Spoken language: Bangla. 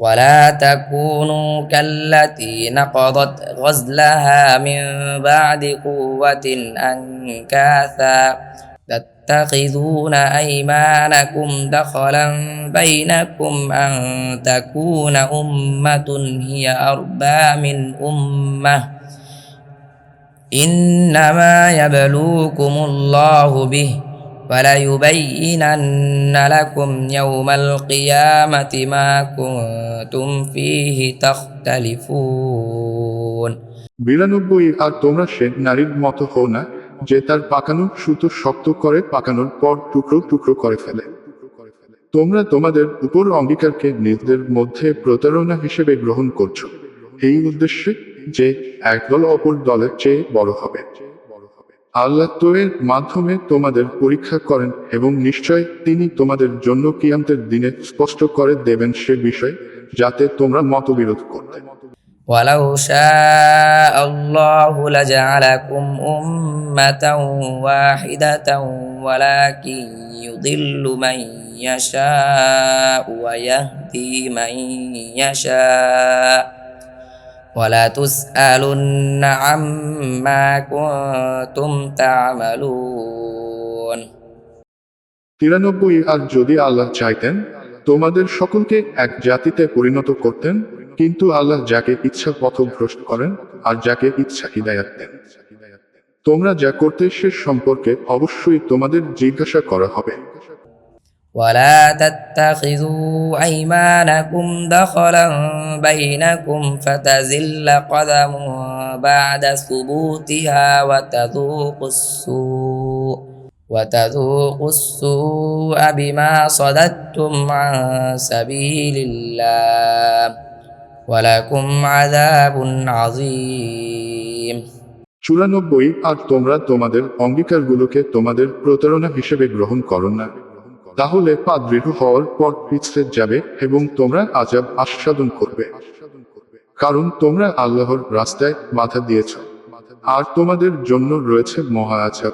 ولا تكونوا كالتي نقضت غزلها من بعد قوة أنكاثا تتخذون أيمانكم دخلا بينكم أن تكون أمة هي أربى من أمة. إنما يبلوكم الله به فليبينن لكم يوم القيامة ما كنتم فيه تختلفون বিরানব্বই আর তোমরা সে নারীর মতো হও না যে তার পাকানো সুতো শক্ত করে পাকানোর পর টুকরো টুকরো করে ফেলে তোমরা তোমাদের উপর অঙ্গীকারকে নিজেদের মধ্যে প্রতারণা হিসেবে গ্রহণ করছো এই উদ্দেশ্যে যে একদল অপর দলের চেয়ে বড় হবে আল্লাহ তো এর মাধ্যমে তোমাদের পরীক্ষা করেন এবং নিশ্চয় তিনি তোমাদের জন্য কিয়ামতের দিনে স্পষ্ট করে দেবেন সে বিষয় যাতে তোমরা মতবিরোধ করতে ولو شاء الله لجعلكم أمة واحدة ولكن يضل من يشاء ويهدي من يشاء ولا تسألن عما كنتم تعملون তিরানব্বই আর যদি আল্লাহ চাইতেন তোমাদের সকলকে এক জাতিতে পরিণত করতেন কিন্তু আল্লাহ যাকে ইচ্ছা পথভ্রষ্ট করেন আর যাকে ইচ্ছা হিদায়াত দেন তোমরা যা করতে সে সম্পর্কে অবশ্যই তোমাদের জিজ্ঞাসা করা হবে ولا تتخذوا أيمانكم دخلا بينكم فتزل قدم بعد ثبوتها وتذوقوا السوء وتذوقوا السوء بما صددتم عن سبيل الله ولكم عذاب عظيم চুরানব্বই আর তোমরা তোমাদের অঙ্গীকারগুলোকে তোমাদের প্রতারণা হিসেবে গ্রহণ করো না তাহলে পা দৃঢ় হওয়ার পর পিছলে যাবে এবং তোমরা আজাব আস্বাদন করবে। কারণ তোমরা আল্লাহর রাস্তায় মাথা দিয়েছ। আর তোমাদের জন্য রয়েছে মহা আজাব।